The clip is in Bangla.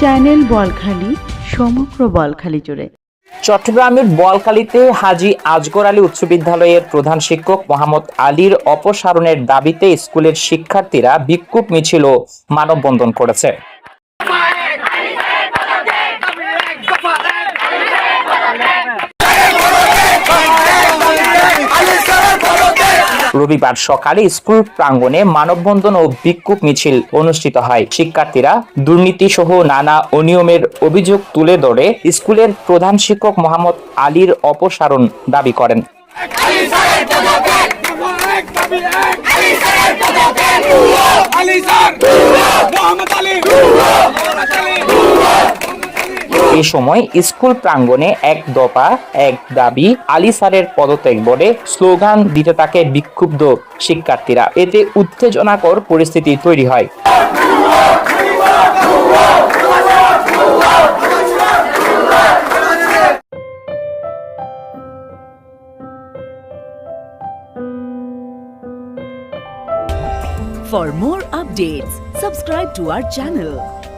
চ্যানেল বলখালি, সমগ্র বলখালি জুড়ে। চট্টগ্রামের বোয়ালখালীতে হাজি আজগর আলী উচ্চ বিদ্যালয়ের প্রধান শিক্ষক মোহাম্মদ আলীর অপসারণের দাবিতে স্কুলের শিক্ষার্থীরা বিক্ষোভ মিছিল মানববন্ধন করেছে। রবিবার সকালে স্কুল প্রাঙ্গণে মানববন্ধন ও বিক্ষোভ মিছিল অনুষ্ঠিত হয়। শিক্ষার্থীরা দুর্নীতি সহ নানা অনিয়মের অভিযোগ তুলে ধরে স্কুলের প্রধান শিক্ষক মোহাম্মদ আলীর অপসারণ দাবি করেন। স্যার মোহাম্মদ আলী। এ সময় স্কুল প্রাঙ্গণে এক দফা এক দাবি আলী স্যারের পদত্যাগ বলে স্লোগান দিতে থাকে বিক্ষুব্ধ শিক্ষার্থীরা। এতে উত্তেজনাকর পরিস্থিতি তৈরি হয়। For more updates, subscribe to our channel,